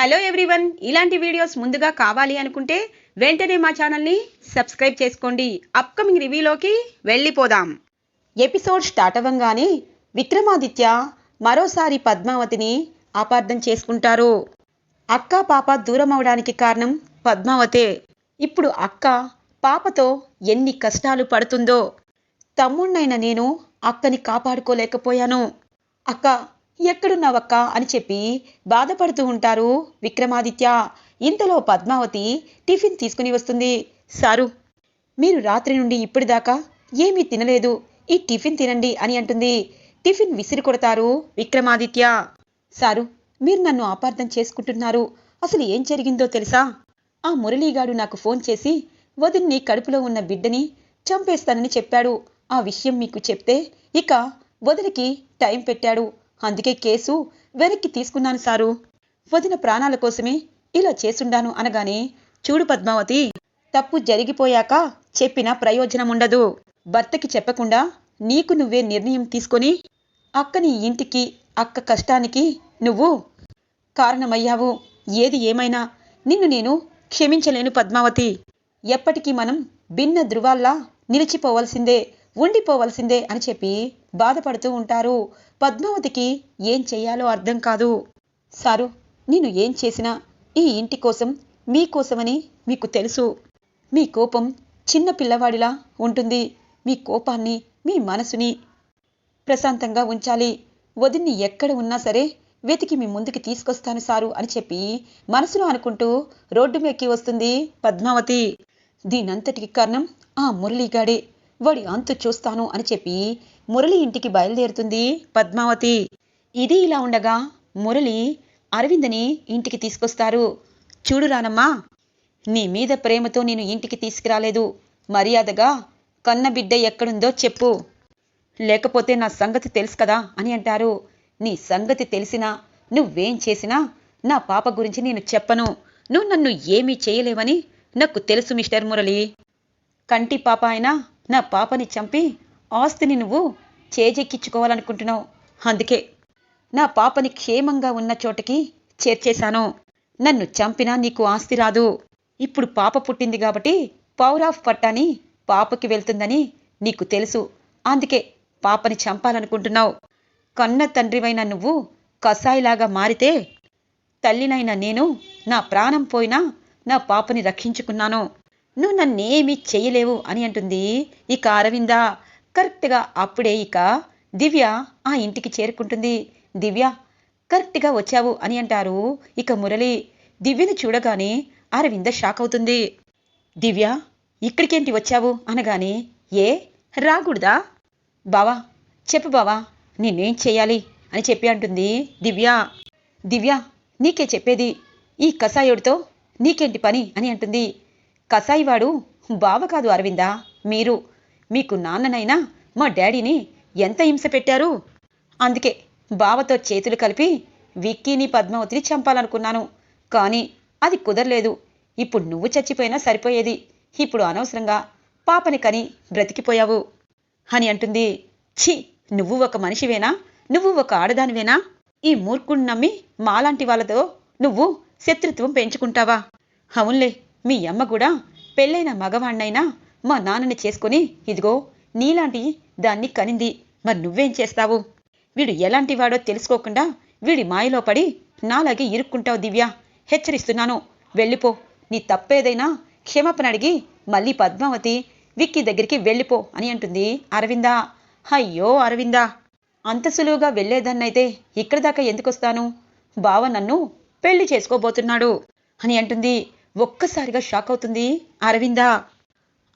Hello everyone ఇలాంటి videos ముందుగా కావాలి అనుకుంటే వెంటనే మా ఛానల్ని సబ్స్క్రైబ్ చేసుకోండి. అప్కమింగ్ రివ్యూలోకి వెళ్ళిపోదాం. ఎపిసోడ్ స్టార్ట్ అవ్వంగానే విక్రమాదిత్య మరోసారి పద్మావతిని అపార్థం చేసుకుంటారు. అక్క పాప దూరం అవడానికి కారణం పద్మావతే. ఇప్పుడు అక్క పాపతో ఎన్ని కష్టాలు పడుతుందో. తమ్ముణ్ణైన నేను అక్కని కాపాడుకోలేకపోయాను. అక్క ఎక్కడున్నావక్క అని చెప్పి బాధపడుతూ ఉంటారు విక్రమాదిత్య. ఇంతలో పద్మావతి టిఫిన్ తీసుకుని వస్తుంది. సారు మీరు రాత్రి నుండి ఇప్పటిదాకా ఏమీ తినలేదు. ఈ టిఫిన్ తినండి అని అంటుంది. టిఫిన్ విసిరి కొడతారు విక్రమాదిత్య. సారు మీరు నన్ను అపార్థం చేసుకుంటున్నారు. అసలు ఏం జరిగిందో తెలుసా? ఆ మురళీగాడు నాకు ఫోన్ చేసి వదిన్ని కడుపులో ఉన్న బిడ్డని చంపేస్తానని చెప్పాడు. ఆ విషయం మీకు చెప్తే ఇక వదిలికి టైం పెట్టాడు. అందుకే కేసు వెనక్కి తీసుకున్నాను సారు. వదిన ప్రాణాల కోసమే ఇలా చేసుండాను అనగానే చూడు పద్మావతి తప్పు జరిగిపోయాక చెప్పిన ప్రయోజనం ఉండదు. భర్తకి చెప్పకుండా నీకు నువ్వే నిర్ణయం తీసుకొని అక్కని ఇంటికి అక్క కష్టానికి నువ్వు కారణమయ్యావు. ఏది ఏమైనా నిన్ను నేను క్షమించలేను పద్మావతి. ఎప్పటికీ మనం భిన్న ధృవాల్లా నిలిచిపోవలసిందే. ఉండిపోవలసిందే అని చెప్పి బాధపడుతూ ఉంటారు. పద్మావతికి ఏం చెయ్యాలో అర్థం కాదు. సారు నేను ఏం చేసినా ఈ ఇంటి కోసం మీకోసమని మీకు తెలుసు. మీ కోపం చిన్న పిల్లవాడిలా ఉంటుంది. మీ కోపాన్ని మీ మనసుని ప్రశాంతంగా ఉంచాలి. వదిన్ని ఎక్కడ ఉన్నా సరే వెతికి మీ ముందుకి తీసుకొస్తాను సారు అని చెప్పి మనసులో అనుకుంటూ రోడ్డు మెక్కి వస్తుంది పద్మావతి. దీనంతటికి కారణం ఆ మురళీగాడే. వాడి అంతు చూస్తాను అని చెప్పి మురళి ఇంటికి బయలుదేరుతుంది. పద్మావతి ఇది ఇలా ఉండగా మురళి అరవిందని ఇంటికి తీసుకొస్తారు. చూడు రానమ్మా నీ మీద ప్రేమతో నేను ఇంటికి తీసుకురాలేదు. మర్యాదగా కన్న బిడ్డ ఎక్కడుందో చెప్పు. లేకపోతే నా సంగతి తెలుసు కదా అని అంటారు. నీ సంగతి తెలిసినా నువ్వేం చేసినా నా పాప గురించి నేను చెప్పను. నువ్వు నన్ను ఏమీ చేయలేవని నాకు తెలుసు మిస్టర్ మురళి. కంటి పాప అయినా నా పాపని చంపి ఆస్తిని నువ్వు చేజెక్కించుకోవాలనుకుంటున్నావు. అందుకే నా పాపని క్షేమంగా ఉన్న చోటకి చేర్చేశాను. నన్ను చంపినా నీకు ఆస్తి రాదు. ఇప్పుడు పాప పుట్టింది కాబట్టి పవర్ ఆఫ్ పట్టాని పాపకి వెళ్తుందని నీకు తెలుసు. అందుకే పాపని చంపాలనుకుంటున్నావు. కన్న తండ్రివైన నువ్వు కసాయిలాగా మారితే తల్లినైన నేను నా ప్రాణం పోయినా నా పాపని రక్షించుకున్నాను. నువ్వు నన్నేమీ చేయలేవు అని అంటుంది. ఇక అరవింద కరెక్ట్గా అప్పుడే ఇక దివ్య ఆ ఇంటికి చేరుకుంటుంది. దివ్య కరెక్ట్గా వచ్చావు అని అంటారు. ఇక మురళి దివ్యని చూడగానే అరవింద షాక్ అవుతుంది. దివ్య ఇక్కడికేంటి వచ్చావు అనగానే ఏ రాకూడదా? బావా చెప్పు బావా నేనేం చేయాలి అని చెప్పి అంటుంది దివ్య. దివ్య నీకే చెప్పేది ఈ కసాయుడితో నీకేంటి పని అని అంటుంది. కసాయివాడు బావ కాదు అరవిందా మీరు మీకు నాన్ననైనా మా డాడీని ఎంత హింస పెట్టారు? అందుకే బావతో చేతులు కలిపి విక్కీని పద్మావతిని చంపాలనుకున్నాను. కానీ అది కుదరలేదు. ఇప్పుడు నువ్వు చచ్చిపోయినా సరిపోయేది. ఇప్పుడు అనవసరంగా పాపని కని బ్రతికిపోయావు. అని అంటుంది. ఛీ నువ్వు ఒక మనిషివేనా? నువ్వు ఒక ఆడదానివేనా? ఈ మూర్ఖుణ్ణి నమ్మి మాలాంటి వాళ్ళతో నువ్వు శత్రుత్వం పెంచుకుంటావా? అవునులే మీ అమ్మ కూడా పెళ్ళైన మగవాణ్ణైనా మా నాన్నని చేసుకుని ఇదిగో నీలాంటి దాన్ని కనింది. మరి నువ్వేం చేస్తావు? వీడు ఎలాంటి వాడో తెలుసుకోకుండా వీడి మాయలో పడి నాలాగే ఇరుక్కుంటావు దివ్య. హెచ్చరిస్తున్నాను. వెళ్ళిపో. నీ తప్పేదైనా క్షమాపణ అడిగి మళ్ళీ పద్మావతి విక్కీ దగ్గరికి వెళ్ళిపో అని అంటుంది అరవిందా. అయ్యో అరవిందా! అంత సులువుగా వెళ్ళేదాన్నైతే ఇక్కడి దాకా ఎందుకొస్తాను? బావ నన్ను పెళ్ళి చేసుకోబోతున్నాడు అని అంటుంది ఒక్కసారిగా షాక్ అవుతుంది. అరవిందా.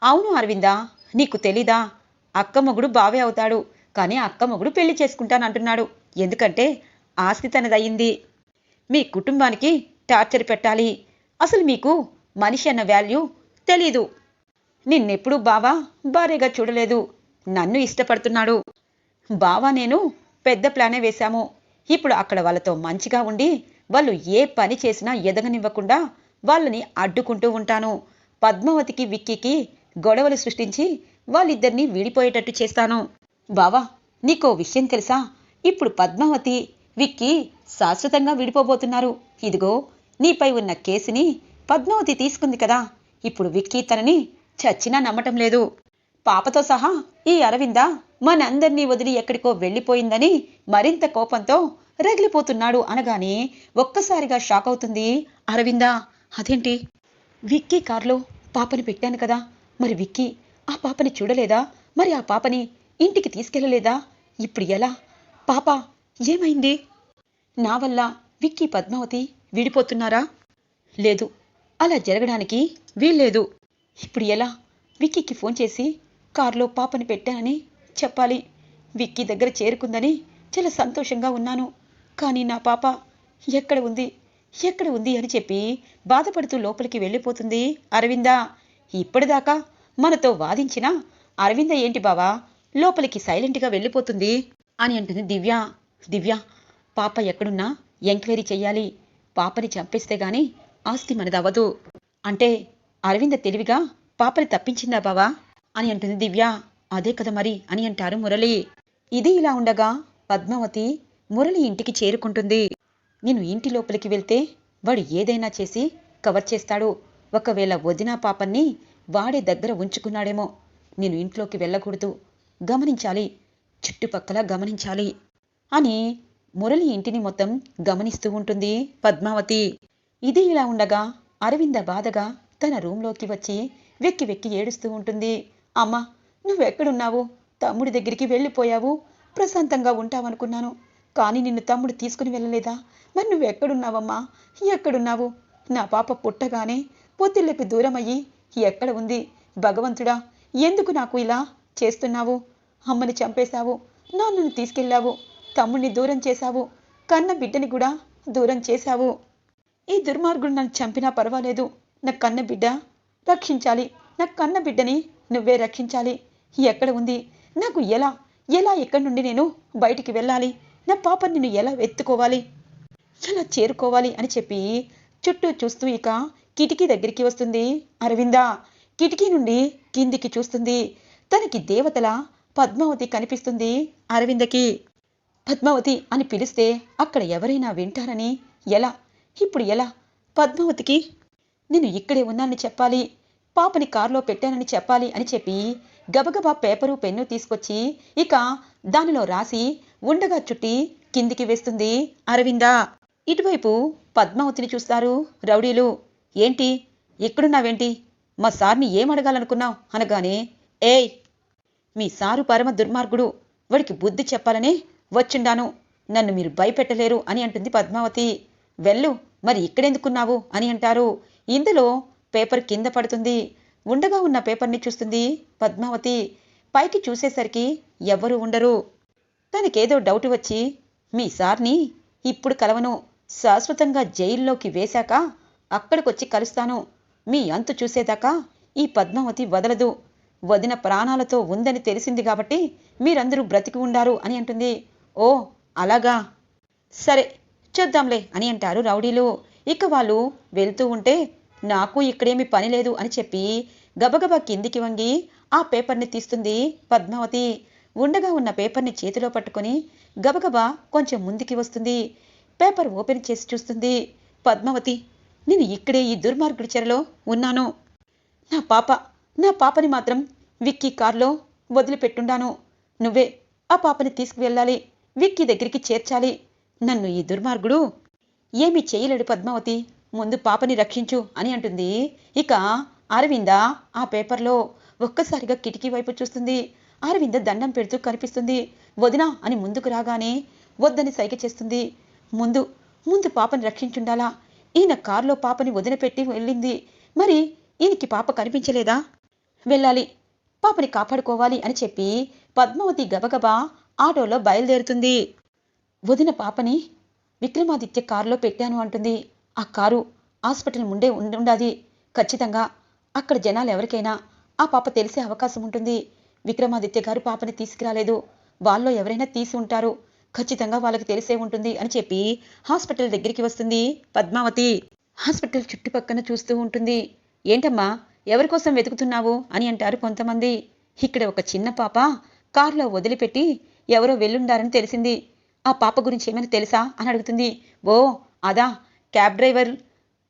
అవును అరవిందా నీకు తెలీదా? అక్క మొగుడు బావే అవుతాడు కానీ అక్క మొగుడు పెళ్ళి చేసుకుంటానంటున్నాడు. ఎందుకంటే ఆస్తి తనదయ్యింది. మీ కుటుంబానికి టార్చర్ పెట్టాలి. అసలు మీకు మనిషి అన్న వాల్యూ తెలీదు. నిన్నెప్పుడు బావా భార్యగా చూడలేదు. నన్ను ఇష్టపడుతున్నాడు. బావా నేను పెద్ద ప్లానే వేశాము. ఇప్పుడు అక్కడ వాళ్ళతో మంచిగా ఉండి వాళ్ళు ఏ పని చేసినా ఎదగనివ్వకుండా వాళ్ళని అడ్డుకుంటూ ఉంటాను. పద్మావతికి విక్కీకి గొడవలు సృష్టించి వాళ్ళిద్దరినీ విడిపోయేటట్టు చేస్తాను. బావా నీకో విషయం తెలుసా? ఇప్పుడు పద్మావతి విక్కీ శాశ్వతంగా విడిపోబోతున్నారు. ఇదిగో నీపై ఉన్న కేసుని పద్మావతి తీసుకుంది కదా. ఇప్పుడు విక్కీ తనని చచ్చినా నమ్మటం లేదు. పాపతో సహా ఈ అరవింద మనందర్నీ వదిలి ఎక్కడికో వెళ్ళిపోయిందని మరింత కోపంతో రగిలిపోతున్నాడు అనగానే ఒక్కసారిగా షాక్ అవుతుంది. అరవిందా అదేంటి? విక్కీ కారులో పాపని పెట్టాను కదా. మరి విక్కీ ఆ పాపని చూడలేదా? మరి ఆ పాపని ఇంటికి తీసుకెళ్ళలేదా? ఇప్పుడు ఎలా? పాప ఏమైంది? నా వల్ల విక్కీ పద్మావతి విడిపోతున్నారా? లేదు. అలా జరగడానికి వీల్లేదు. ఇప్పుడు ఎలా? విక్కీకి ఫోన్ చేసి కారులో పాపని పెట్టానని చెప్పాలి. విక్కీ దగ్గర చేరుకుందని చాలా సంతోషంగా ఉన్నాను. కానీ నా పాప ఎక్కడ ఉంది? ఎక్కడ ఉంది అని చెప్పి బాధపడుతూ లోపలికి వెళ్ళిపోతుంది అరవింద. ఇప్పటిదాకా మనతో వాదించిన అరవింద ఏంటి బావా లోపలికి సైలెంట్గా వెళ్ళిపోతుంది అని అంటుంది దివ్య. దివ్య పాప ఎక్కడున్నా ఎంక్వైరీ చెయ్యాలి. పాపని చంపేస్తే గాని ఆస్తి మనదవ్వదు అంటే అరవింద తెలివిగా పాపని తప్పించిందా బావా అని అంటుంది దివ్య. అదే కదా మరి అని అంటారు మురళి. ఇది ఇలా ఉండగా పద్మావతి మురళి ఇంటికి చేరుకుంటుంది. నేను ఇంటి లోపలికి వెళ్తే వాడు ఏదైనా చేసి కవర్ చేస్తాడు. ఒకవేళ వదిన పాపన్ని వాడే దగ్గర ఉంచుకున్నాడేమో. నేను ఇంట్లోకి వెళ్ళకూడదు. గమనించాలి. చుట్టుపక్కల గమనించాలి. అని మురళి ఇంటిని మొత్తం గమనిస్తూ ఉంటుంది పద్మావతి. ఇది ఇలా ఉండగా అరవింద బాధగా తన రూంలోకి వచ్చి వెక్కి వెక్కి ఏడుస్తూ ఉంటుంది. అమ్మా నువ్వెక్కడున్నావు? తమ్ముడి దగ్గరికి వెళ్ళిపోయావు. ప్రశాంతంగా ఉంటావనుకున్నాను. కానీ నిన్ను తమ్ముడు తీసుకుని వెళ్ళలేదా? మరి నువ్వెక్కడున్నావమ్మా ఎక్కడున్నావు? నా పాప పుట్టగానే పొత్తిళ్ళకి దూరమయ్యి ఎక్కడ ఉంది? భగవంతుడా ఎందుకు నాకు ఇలా చేస్తున్నావు? అమ్మని చంపేశావు నాన్నను తీసుకెళ్ళావు తమ్ముడిని దూరం చేశావు కన్న బిడ్డని కూడా దూరం చేశావు. ఈ దుర్మార్గుడు నన్ను చంపినా పర్వాలేదు. నా కన్న బిడ్డ రక్షించాలి. నా కన్న బిడ్డని నువ్వే రక్షించాలి. ఎక్కడ ఉంది? నాకు ఎలా? ఎలా ఎక్కడి నుండి నేను బయటికి వెళ్ళాలి? నా పాప నిన్ను ఎలా ఎత్తుకోవాలి ఎలా చేరుకోవాలి? అని చెప్పి చుట్టూ చూస్తూ ఇక కిటికీ దగ్గరికి వస్తుంది. అరవింద కిటికీ నుండి కిందికి చూస్తుంది. తనకి దేవతల పద్మావతి కనిపిస్తుంది అరవిందకి. పద్మావతి అని పిలిస్తే అక్కడ ఎవరైనా వింటారని ఎలా? ఇప్పుడు ఎలా? పద్మావతికి నేను ఇక్కడే ఉన్నానని చెప్పాలి. పాపని కారులో పెట్టానని చెప్పాలి అని చెప్పి గబగబా పేపరు పెన్ను తీసుకొచ్చి ఇక దానిలో రాసి ఉండగా చుట్టి కిందికి వేస్తుంది అరవింద. ఇటువైపు పద్మావతిని చూస్తారు రౌడీలు. ఏంటి? ఎక్కడున్నావేంటి? మా సార్ని ఏం అడగాలనుకున్నావు? అనగానే ఏయ్! మీ సారు పరమ దుర్మార్గుడు. వాడికి బుద్ధి చెప్పాలనే వచ్చిండాను. నన్ను మీరు భయపెట్టలేరు అని అంటుంది పద్మావతి. వెళ్ళు మరి ఇక్కడెందుకున్నావు? అని అంటారు. ఇందులో పేపర్ కింద పడుతుంది. ఉండగా ఉన్న పేపర్ని చూస్తుంది పద్మావతి. పైకి చూసేసరికి ఎవ్వరూ ఉండరు. తనకేదో డౌట్ వచ్చి మీ సార్ని ఇప్పుడు కలవను శాశ్వతంగా జైల్లోకి వేశాక అక్కడికొచ్చి కలుస్తాను. మీ అంతు చూసేదాకా ఈ పద్మావతి వదలదు. వదిన ప్రాణాలతో ఉందని తెలిసింది కాబట్టి మీరందరూ బ్రతికి ఉండారు అని అంటుంది. ఓ అలాగా. సరే చూద్దాంలే అని అంటారు రౌడీలు. ఇక వాళ్ళు వెళ్తూ ఉంటే నాకు ఇక్కడేమి పని లేదు అని చెప్పి గబగబా కిందికి వంగి ఆ పేపర్ని తీస్తుంది పద్మావతి. ఉండగా ఉన్న పేపర్ని చేతిలో పట్టుకొని గబగబా కొంచెం ముందుకి వస్తుంది. పేపర్ ఓపెన్ చేసి చూస్తుంది. పద్మావతి నేను ఇక్కడే ఈ దుర్మార్గుడి చెరలో ఉన్నాను. నా పాప నా పాపని మాత్రం విక్కీ కార్లో వదిలిపెట్టుండాను. నువ్వే ఆ పాపని తీసుకువెళ్ళాలి. విక్కీ దగ్గరికి చేర్చాలి. నన్ను ఈ దుర్మార్గుడు ఏమీ చేయలేడు పద్మావతి. ముందు పాపని రక్షించు అని అంటుంది. ఇక అరవింద ఆ పేపర్లో ఒక్కసారిగా కిటికీ వైపు చూస్తుంది. అరవింద దండం పెడుతూ కనిపిస్తుంది. వదినా అని ముందుకు రాగానే వద్దని సైగ చేస్తుంది. ముందు ముందు పాపని రక్షించుండాలా? ఈయన కారులో పాపని వదిలిపెట్టి వెళ్ళింది. మరి ఈయనకి పాప కనిపించలేదా? వెళ్ళాలి. పాపని కాపాడుకోవాలి అని చెప్పి పద్మావతి గబగబా ఆటోలో బయలుదేరుతుంది. వదిన పాపని విక్రమాదిత్య కారులో పెట్టాను అంటుంది. ఆ కారు హాస్పిటల్ ముందే ఉండి ఉండాది. ఖచ్చితంగా అక్కడ జనాలు ఎవరికైనా ఆ పాప తెలిసే అవకాశం ఉంటుంది. విక్రమాదిత్య గారు పాపని తీసుకురాలేదు. వాళ్ళలో ఎవరైనా తీసి ఉంటారు. ఖచ్చితంగా వాళ్ళకి తెలిసే ఉంటుంది అని చెప్పి హాస్పిటల్ దగ్గరికి వస్తుంది పద్మావతి. హాస్పిటల్ చుట్టుపక్కన చూస్తూ ఉంటుంది. ఏంటమ్మా ఎవరి కోసం వెతుకుతున్నావు? అని అంటారు కొంతమంది. ఇక్కడ ఒక చిన్న పాప కారులో వదిలిపెట్టి ఎవరో వెళ్ళుండారని తెలిసింది. ఆ పాప గురించి ఏమైనా తెలుసా? అని అడుగుతుంది. ఓ అదా క్యాబ్ డ్రైవర్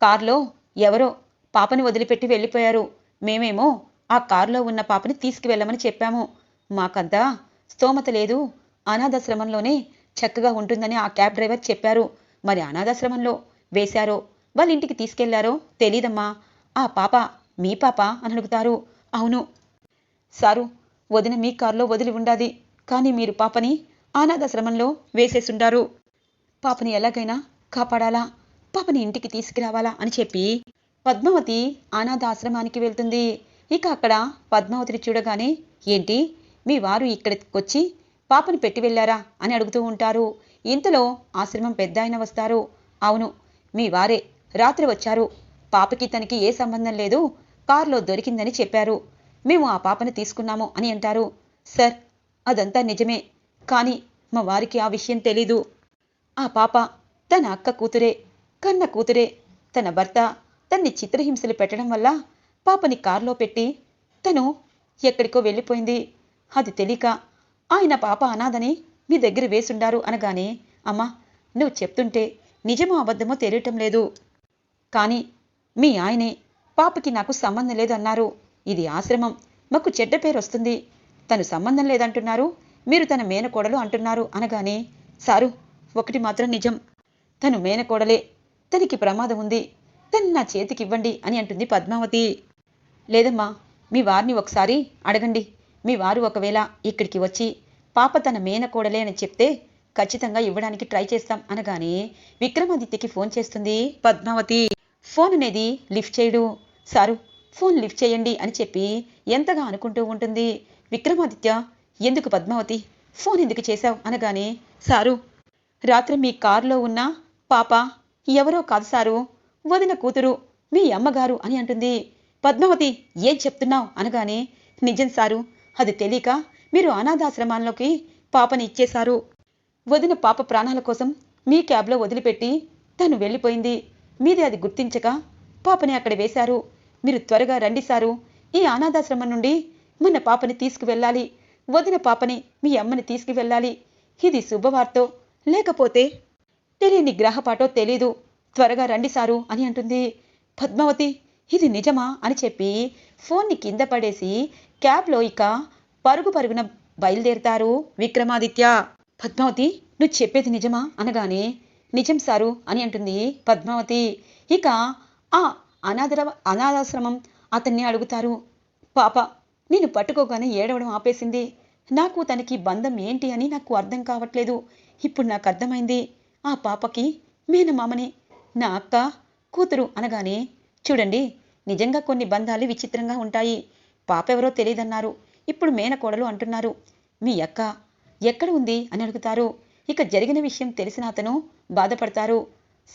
కారులో ఎవరో పాపని వదిలిపెట్టి వెళ్ళిపోయారు. మేమేమో ఆ కారులో ఉన్న పాపని తీసుకువెళ్ళమని చెప్పాము. మాకంతా స్తోమత లేదు. అనాథాశ్రమంలోనే చక్కగా ఉంటుందని ఆ క్యాబ్ డ్రైవర్ చెప్పారు. మరి అనాథాశ్రమంలో వేశారో? వాళ్ళ ఇంటికి తీసుకెళ్ళారో? తెలీదమ్మా. ఆ పాప మీ పాప అని అడుగుతారు. అవును. సారు వదిన మీ కారులో వదిలి ఉండాది. కానీ మీరు పాపని అనాథాశ్రమంలో వేసేసుండారు. పాపని ఎలాగైనా కాపాడాలా? పాపని ఇంటికి తీసుకురావాలా అని చెప్పి పద్మావతి అనాథ ఆశ్రమానికి వెళ్తుంది. ఇక అక్కడ పద్మావతిని చూడగానే ఏంటి? మీ వారు ఇక్కడికి వచ్చి పాపని పెట్టి వెళ్ళారా? అని అడుగుతూ ఉంటారు. ఇంతలో ఆశ్రమం పెద్ద ఆయన వస్తారు. అవును మీ వారే. రాత్రి వచ్చారు. పాపకి తనకి ఏ సంబంధం లేదు. కారులో దొరికిందని చెప్పారు. మేము ఆ పాపని తీసుకున్నాము అని అంటారు. సార్ అదంతా నిజమే. కానీ మా వారికి ఆ విషయం తెలీదు. ఆ పాప తన అక్క కూతురే కన్న కూతురే. తన భర్త తన్ని చిత్రహింసలు పెట్టడం వల్ల పాపని కారులో పెట్టి తను ఎక్కడికో వెళ్ళిపోయింది. అది తెలియక ఆయన పాప అనాథని మీ దగ్గర వేసుండారు అనగానే అమ్మా నువ్వు చెప్తుంటే నిజమో అబద్ధమో తెలియటం లేదు. కానీ మీ ఆయనే పాపకి నాకు సంబంధం లేదన్నారు. ఇది ఆశ్రమం మాకు చెడ్డ పేరు వస్తుంది. తను సంబంధం లేదంటున్నారు మీరు తన మేనకోడలు అంటున్నారు అనగానే సారు ఒకటి మాత్రం నిజం. తను మేనకోడలే తనకి ప్రమాదం ఉంది. తను నా చేతికి ఇవ్వండి అని అంటుంది పద్మావతి. లేదమ్మా మీ వారిని ఒకసారి అడగండి. మీ వారు ఒకవేళ ఇక్కడికి వచ్చి పాప తన మేనకోడలే అని చెప్తే ఖచ్చితంగా ఇవ్వడానికి ట్రై చేస్తాం అనగానే విక్రమాదిత్యకి ఫోన్ చేస్తుంది పద్మావతి. ఫోన్ అనేది లిఫ్ట్ చేయడు. సారు ఫోన్ లిఫ్ట్ చేయండి అని చెప్పి ఎంతగా అనుకుంటూ ఉంటుంది. విక్రమాదిత్య ఎందుకు పద్మావతి? ఫోన్ ఎందుకు చేశావు? అనగానే సారు రాత్రి మీ కారులో ఉన్న పాప ఎవరో కాదు సారు వదిన కూతురు మీ అమ్మగారు అని అంటుంది. పద్మావతి ఏం చెప్తున్నావు? అనగానే నిజం సారు అది తెలియక మీరు అనాథాశ్రమాల్లోకి పాపని ఇచ్చేశారు. వదిన పాప ప్రాణాల కోసం మీ క్యాబ్లో వదిలిపెట్టి తను వెళ్ళిపోయింది. మీది అది గుర్తించక పాపని అక్కడ వేశారు. మీరు త్వరగా రండి సారు. ఈ అనాథాశ్రమం నుండి మన పాపని తీసుకువెళ్ళాలి. వదిన పాపని మీ అమ్మని తీసుకువెళ్ళాలి. ఇది శుభవార్తో. లేకపోతే తెలియని గ్రహపాటో తెలీదు. త్వరగా రండి సారు అని అంటుంది. పద్మావతి ఇది నిజమా అని చెప్పి ఫోన్ని కింద పడేసి క్యాబ్లో ఇక పరుగు పరుగున బయలుదేరుతారు విక్రమాదిత్య. పద్మావతి నువ్వు చెప్పేది నిజమా? అనగానే నిజం సారు అని అంటుంది పద్మావతి. ఇక ఆ అనాథర అనాథాశ్రమం అతన్ని అడుగుతారు. పాప నేను పట్టుకోగానే ఏడవడం ఆపేసింది. నాకు తనకి బంధం ఏంటి అని నాకు అర్థం కావట్లేదు. ఇప్పుడు నాకు అర్థమైంది. ఆ పాపకి మేనమామని. నా అక్క కూతురు అనగానే చూడండి నిజంగా కొన్ని బంధాలు విచిత్రంగా ఉంటాయి. పాప ఎవరో తెలియదన్నారు. ఇప్పుడు మేనకోడలు అంటున్నారు. మీ అక్క ఎక్కడ ఉంది? అని అడుగుతారు. ఇక జరిగిన విషయం తెలిసిన అతను బాధపడతారు.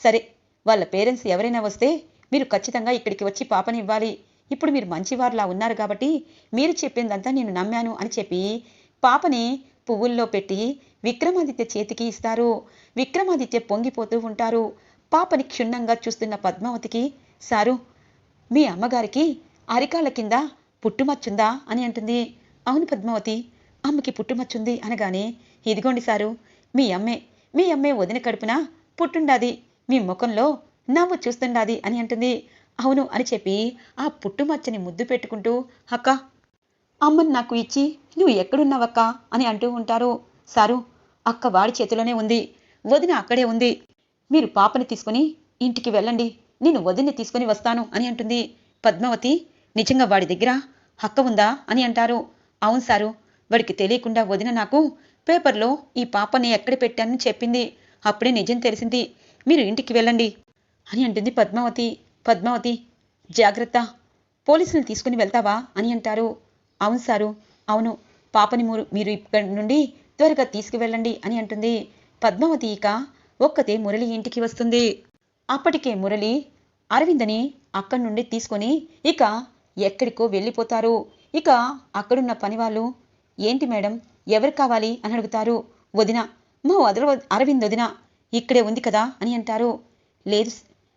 సరే వాళ్ళ పేరెంట్స్ ఎవరైనా వస్తే మీరు ఖచ్చితంగా ఇక్కడికి వచ్చి పాపని ఇవ్వాలి ఇప్పుడు మీరు మంచివారులా ఉన్నారు కాబట్టి మీరు చెప్పిందంతా నేను నమ్మాను అని చెప్పి పాపని పువ్వుల్లో పెట్టి విక్రమాదిత్య చేతికి ఇస్తారు. విక్రమాదిత్య పొంగిపోతూ ఉంటారు. పాపని క్షుణ్ణంగా చూస్తున్న పద్మావతికి సారు మీ అమ్మగారికి అరికాళ్ళ కింద పుట్టుమచ్చుందా అని అంటుంది. అవును పద్మావతి అమ్మకి పుట్టుమచ్చుంది అనగానే ఇదిగోండి సారు మీ అమ్మే మీ అమ్మే వదిన కడుపున పుట్టుండాది మీ ముఖంలో నవ్వు చూస్తుండాది అని అంటుంది. అవును అని చెప్పి ఆ పుట్టుమచ్చని ముద్దు పెట్టుకుంటూ అక్క అమ్మని నాకు ఇచ్చి నువ్వు ఎక్కడున్నావక్క? అని అంటూ ఉంటారు. సారు అక్క వాడి చేతిలోనే ఉంది వదిన అక్కడే ఉంది మీరు పాపని తీసుకుని ఇంటికి వెళ్ళండి నేను వదిన్ని తీసుకుని వస్తాను అని అంటుంది. పద్మావతి నిజంగా వాడి దగ్గర హక్క ఉందా అని అంటారు. అవును సారు వాడికి తెలియకుండా వదిన నాకు పేపర్లో ఈ పాపని ఎక్కడ పెట్టానని చెప్పింది. అప్పుడే నిజం తెలిసింది. మీరు ఇంటికి వెళ్ళండి అని అంటుంది పద్మావతి. పద్మావతి జాగ్రత్త పోలీసులను తీసుకుని వెళ్తావా అని అంటారు. అవును సారు అవును పాపని మీరు మీరు ఇక్కడి నుండి త్వరగా తీసుకువెళ్ళండి అని అంటుంది. పద్మావతి ఇక ఒక్కతే మురళి ఇంటికి వస్తుంది. అప్పటికే మురళి అరవిందని అక్కడి నుండి తీసుకొని ఇక ఎక్కడికో వెళ్ళిపోతారు. ఇక అక్కడున్న పనివాళ్ళు ఏంటి మేడం ఎవరు కావాలి? అని అడుగుతారు. వదిన మా వదల అరవింద్ వదిన ఇక్కడే ఉంది కదా అని అంటారు. లేదు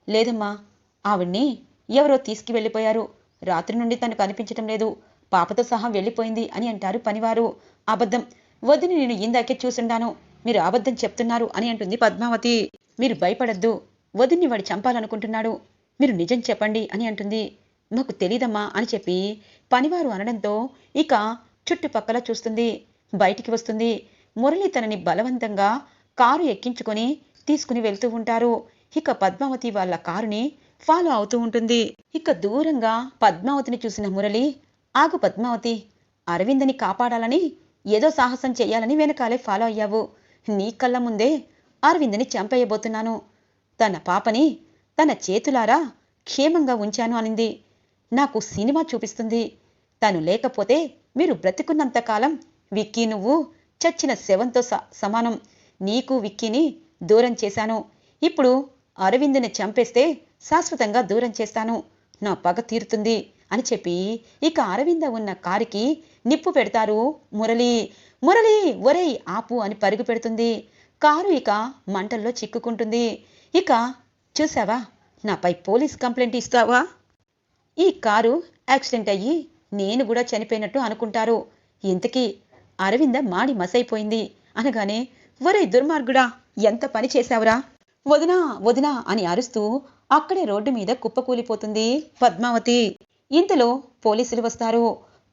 లేదమ్మా ఆవిడ్ని ఎవరో తీసుకువెళ్ళిపోయారు. రాత్రి నుండి తను కనిపించటం లేదు. పాపతో సహా వెళ్ళిపోయింది అని అంటారు పనివారు. అబద్ధం వదిన నేను ఇందాకే చూసుండాను. మీరు అబద్ధం చెప్తున్నారు అని అంటుంది పద్మావతి. మీరు భయపడద్దు వదిన్ని వాడు చంపాలనుకుంటున్నాడు. మీరు నిజం చెప్పండి అని అంటుంది. మాకు తెలీదమ్మా అని చెప్పి పనివారు అనడంతో ఇక చుట్టుపక్కల చూస్తుంది. బయటికి వస్తుంది. మురళి తనని బలవంతంగా కారు ఎక్కించుకొని తీసుకుని వెళ్తూ ఉంటారు. ఇక పద్మావతి వాళ్ళ కారుని ఫాలో అవుతూ ఉంటుంది. ఇక దూరంగా పద్మావతిని చూసిన మురళి ఆగు పద్మావతి అరవిందని కాపాడాలని ఏదో సాహసం చెయ్యాలని వెనకాలే ఫాలో అయ్యావు. నీ కళ్ళ ముందే అరవిందని చంపేయబోతున్నాను. తన పాపని తన చేతులారా క్షేమంగా ఉంచాను అనింది. నాకు సినిమా చూపిస్తుంది. తను లేకపోతే మీరు బ్రతికున్నంతకాలం విక్కీ నువ్వు చచ్చిన శవంతో స- సమానం. నీకు విక్కీని దూరం చేశాను. ఇప్పుడు అరవింద్ని చంపేస్తే శాశ్వతంగా దూరం చేస్తాను. నా పగ తీరుతుంది అని చెప్పి ఇక అరవింద ఉన్న కారికి నిప్పు పెడతారు మురళి. మురళి ఒరేయ్ ఆపు అని పరుగు పెడుతుంది. కారు ఇక మంటల్లో చిక్కుకుంటుంది. ఇక చూసావా? నాపై పోలీస్ కంప్లైంట్ ఇస్తావా? ఈ కారు యాక్సిడెంట్ అయ్యి నేను కూడా చనిపోయినట్టు అనుకుంటారు. ఇంతకీ అరవింద మాడి మసైపోయింది. అనగానే ఒరే దుర్మార్గుడా ఎంత పని చేశావురా? వదినా వదినా అని అరుస్తూ అక్కడే రోడ్డు మీద కుప్పకూలిపోతుంది పద్మావతి. ఇంతలో పోలీసులు వస్తారు.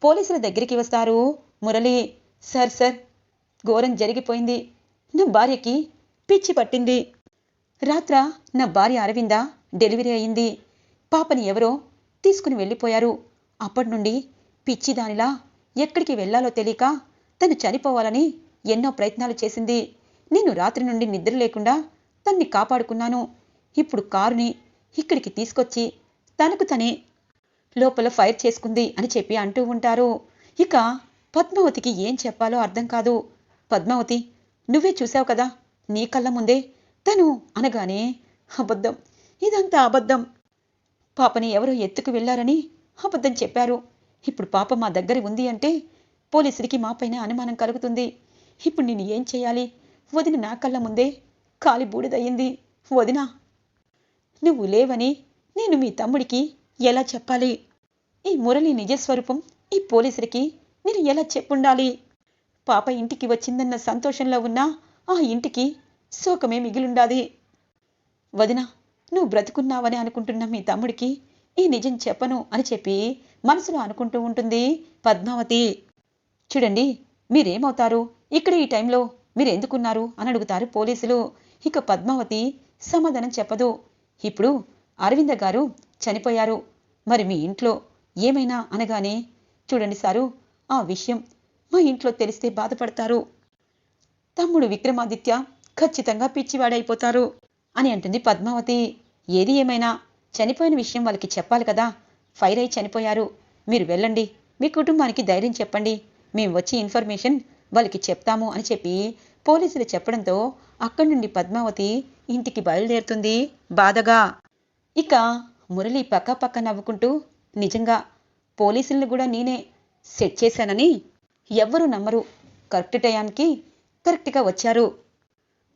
పోలీసుల దగ్గరికి వస్తారు. మురళి సార్ సార్ ఘోరం జరిగిపోయింది. నా భార్యకి పిచ్చి పట్టింది. రాత్ర నా భార్య అరవింద డెలివరీ అయింది. పాపని ఎవరో తీసుకుని వెళ్ళిపోయారు. అప్పటి నుండి పిచ్చి దానిలా ఎక్కడికి వెళ్ళాలో తెలియక తను చనిపోవాలని ఎన్నో ప్రయత్నాలు చేసింది. నేను రాత్రి నుండి నిద్ర లేకుండా తన్ని కాపాడుకున్నాను. ఇప్పుడు కారుని ఇక్కడికి తీసుకొచ్చి తనకు తనే లోపల ఫైర్ చేసుకుంది అని చెప్పి అంటూ ఉంటారు. ఇక పద్మావతికి ఏం చెప్పాలో అర్థం కాదు. పద్మావతి నువ్వే చూసావు కదా నీ కళ్ళ ముందే తను అనగానే అబద్ధం. ఇదంతా అబద్ధం. పాపని ఎవరో ఎత్తుకు వెళ్ళారని అబద్ధం చెప్పారు. ఇప్పుడు పాప మా దగ్గర ఉంది అంటే పోలీసులకి మాపైన అనుమానం కలుగుతుంది. ఇప్పుడు నేను ఏం చేయాలి? వదిన నా కళ్ళ ముందే కాలి బూడిదయ్యింది. వదినా నువ్వు లేవని నేను మీ తమ్ముడికి ఎలా చెప్పాలి? ఈ మురళి నిజస్వరూపం ఈ పోలీసులకి నేను ఎలా చెప్పుండాలి? పాప ఇంటికి వచ్చిందన్న సంతోషంలో ఉన్న ఆ ఇంటికి శోకమే మిగిలుండాది. వదిన నువ్వు బ్రతుకున్నావని అనుకుంటున్న మీ తమ్ముడికి ఈ నిజం చెప్పను అని చెప్పి మనసులో అనుకుంటూ ఉంటుంది పద్మావతి. చూడండి మీరేమవుతారు? ఇక్కడ ఈ టైంలో మీరు ఎందుకున్నారు అని అడుగుతారు పోలీసులు. ఇక పద్మావతి సమాధానం చెప్పదు. ఇప్పుడు అరవింద గారు చనిపోయారు. మరి మీ ఇంట్లో ఏమైనా అనగానే చూడండి సారు ఆ విషయం మా ఇంట్లో తెలిస్తే బాధపడతారు. తమ్ముడు విక్రమాదిత్య ఖచ్చితంగా పిచ్చివాడైపోతారు అని అంటుంది పద్మావతి. ఏది ఏమైనా చనిపోయిన విషయం వాళ్ళకి చెప్పాలి కదా. ఫైర్ అయి చనిపోయారు. మీరు వెళ్ళండి. మీ కుటుంబానికి ధైర్యం చెప్పండి. మేము వచ్చి ఇన్ఫర్మేషన్ వాళ్ళకి చెప్తాము అని చెప్పి పోలీసులు చెప్పడంతో అక్కడి నుండి పద్మావతి ఇంటికి బయలుదేరుతుంది బాధగా. ఇక మురళి పక్క పక్క నవ్వుకుంటూ నిజంగా పోలీసుల్ని కూడా నేనే సెట్ చేశానని ఎవ్వరూ నమ్మరు. కరెక్ట్ టయానికి కరెక్ట్గా వచ్చారు.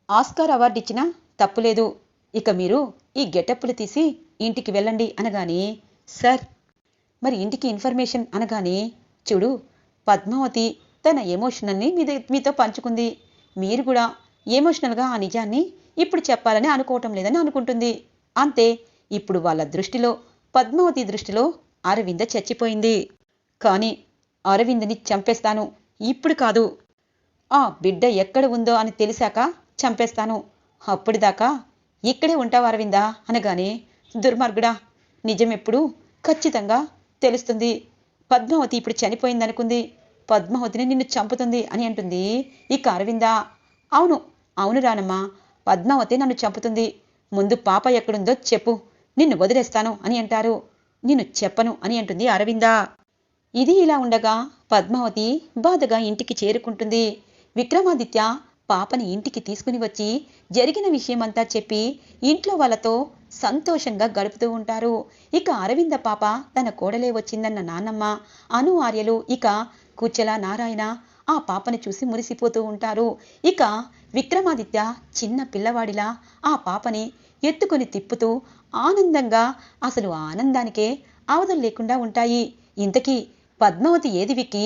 ఆస్కార్ అవార్డు ఇచ్చినా తప్పులేదు. ఇక మీరు ఈ గెటప్పులు తీసి ఇంటికి వెళ్ళండి అనగానే సార్ మరి ఇంటికి ఇన్ఫర్మేషన్ అనగానే చూడు పద్మావతి తన ఎమోషనల్ని మీ మీతో పంచుకుంది. మీరు కూడా ఎమోషనల్గా ఆ నిజాన్ని ఇప్పుడు చెప్పాలని అనుకోవటం లేదని అనుకుంటుంది. అంతే ఇప్పుడు వాళ్ళ దృష్టిలో పద్మావతి దృష్టిలో అరవింద చచ్చిపోయింది. కానీ అరవిందని చంపేస్తాను. ఇప్పుడు కాదు. ఆ బిడ్డ ఎక్కడ ఉందో అని తెలిసాక చంపేస్తాను. అప్పటిదాకా ఇక్కడే ఉంటావు అరవిందా? అనగానే దుర్మార్గుడా నిజమెప్పుడు ఖచ్చితంగా తెలుస్తుంది. పద్మావతి ఇప్పుడు చనిపోయిందనుకుంది. పద్మావతిని నిన్ను చంపుతుంది అని అంటుంది. ఇక అరవిందా అవును అవును రానమ్మా పద్మావతి నన్ను చంపుతుంది. ముందు పాప ఎక్కడుందో చెప్పు. నిన్ను వదిలేస్తాను అని అంటారు. నిన్ను చెప్పను అని అంటుంది అరవిందా. ఇది ఇలా ఉండగా పద్మావతి బాధగా ఇంటికి చేరుకుంటుంది. విక్రమాదిత్య పాపని ఇంటికి తీసుకుని వచ్చి జరిగిన విషయమంతా చెప్పి ఇంట్లో వాళ్ళతో సంతోషంగా గడుపుతూ ఉంటారు. ఇక అరవింద పాప తన కోడలే వచ్చిందన్న నాన్నమ్మ అను ఆర్యలు ఇక కుచ్చల నారాయణ ఆ పాపని చూసి మురిసిపోతూ ఉంటారు. ఇక విక్రమాదిత్య చిన్న పిల్లవాడిలా ఆ పాపని ఎత్తుకొని తిప్పుతూ ఆనందంగా అసలు ఆనందానికే అవధం లేకుండా ఉంటాయి. ఇంతకీ పద్మావతి ఏది విక్కి?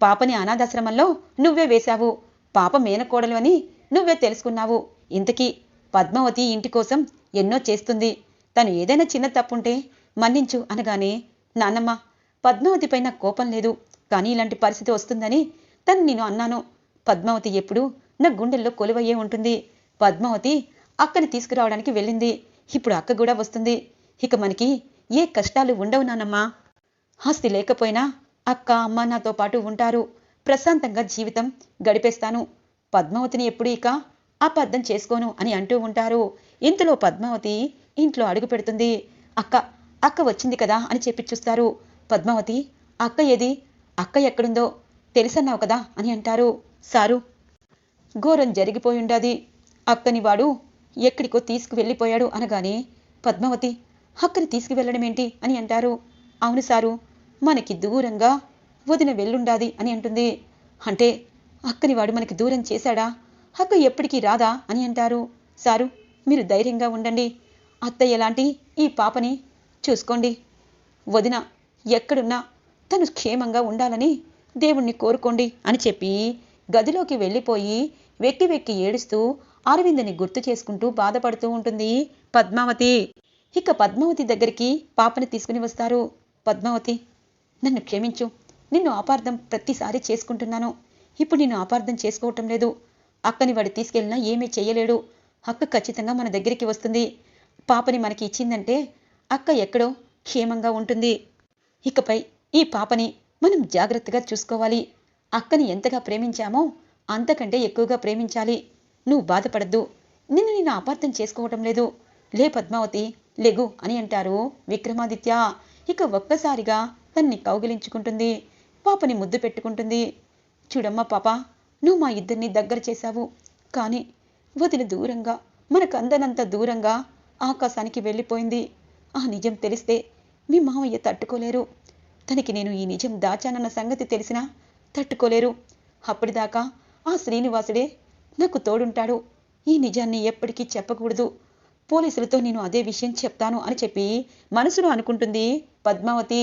పాపని అనాథాశ్రమంలో నువ్వే వేశావు. పాప మేనకోడలు అని నువ్వే తెలుసుకున్నావు. ఇంతకీ పద్మావతి ఇంటి కోసం ఎన్నో చేస్తుంది. తను ఏదైనా చిన్న తప్పుంటే మన్నించు అనగానే నాన్నమ్మ పద్మావతిపై నాకు కోపం లేదు. కానీ ఇలాంటి పరిస్థితి వస్తుందని తను నేను అన్నాను. పద్మావతి ఎప్పుడు నా గుండెల్లో కొలువయ్యే ఉంటుంది. పద్మావతి అక్కని తీసుకురావడానికి వెళ్ళింది. ఇప్పుడు అక్క కూడా వస్తుంది. ఇక మనకి ఏ కష్టాలు ఉండవు నానమ్మా ఆస్తి లేకపోయినా అక్క అమ్మ నాతో పాటు ఉంటారు. ప్రశాంతంగా జీవితం గడిపేస్తాను. పద్మావతిని ఎప్పుడు ఇక అబద్ధం చేసుకోను అని అంటూ ఉంటారు. ఇంతలో పద్మావతి ఇంట్లో అడుగు పెడుతుంది. అక్క అక్క వచ్చింది కదా అని చెప్పి చూస్తారు. పద్మావతి అక్క ఏది? అక్క ఎక్కడుందో తెలుసన్నావు కదా అని అంటారు. సారు ఘోరం జరిగిపోయి ఉండాది. అక్కని వాడు ఎక్కడికో తీసుకువెళ్ళిపోయాడు అనగానే పద్మావతి అక్కని తీసుకువెళ్ళడం ఏంటి అని అంటారు. అవును సారు మనకి దూరంగా వదిన వెళ్ళుండాది అని అంటుంది. అంటే అక్కని వాడు మనకి దూరం చేశాడా? అక్క ఎప్పటికీ రాదా అని అంటారు. సారు మీరు ధైర్యంగా ఉండండి. అత్తయ్య లాంటి ఈ పాపని చూసుకోండి. వదిన ఎక్కడున్నా తను క్షేమంగా ఉండాలని దేవుణ్ణి కోరుకోండి అని చెప్పి గదిలోకి వెళ్ళిపోయి వెక్కి వెక్కి ఏడుస్తూ అరవిందని గుర్తు చేసుకుంటూ బాధపడుతూ ఉంటుంది పద్మావతి. ఇక పద్మావతి దగ్గరికి పాపని తీసుకుని వస్తారు. పద్మావతి నన్ను క్షమించు. నిన్ను అపార్థం ప్రతిసారి చేసుకుంటున్నాను. ఇప్పుడు నిన్ను అపార్థం చేసుకోవటం లేదు. అక్కని వాడు తీసుకెళ్ళినా ఏమీ చేయలేడు. అక్క ఖచ్చితంగా మన దగ్గరికి వస్తుంది. పాపని మనకి ఇచ్చిందంటే అక్క ఎక్కడో క్షేమంగా ఉంటుంది. ఇకపై ఈ పాపని మనం జాగ్రత్తగా చూసుకోవాలి. అక్కని ఎంతగా ప్రేమించామో అంతకంటే ఎక్కువగా ప్రేమించాలి. నువ్వు బాధపడద్దు. నిన్ను నేను అపార్థం చేసుకోవటం లేదు. లే పద్మావతి లెగు అని అంటారు విక్రమాదిత్య. ఇక ఒక్కసారిగా తన్ని కౌగిలించుకుంటుంది. పాపని ముద్దు పెట్టుకుంటుంది. చూడమ్మా పాప నువ్వు మా ఇద్దరిని దగ్గర చేశావు. కానీ వదిన దూరంగా మనకు అందనంత దూరంగా ఆకాశానికి వెళ్ళిపోయింది. ఆ నిజం తెలిస్తే మీ మామయ్య తట్టుకోలేరు. తనకి నేను ఈ నిజం దాచానన్న సంగతి తెలిసినా తట్టుకోలేరు. అప్పటిదాకా ఆ శ్రీనివాసుడే నాకు తోడుంటాడు. ఈ నిజాన్ని ఎప్పటికీ చెప్పకూడదు. పోలీసులతో నేను అదే విషయం చెప్తాను అని చెప్పి మనసులో అనుకుంటుంది పద్మావతి.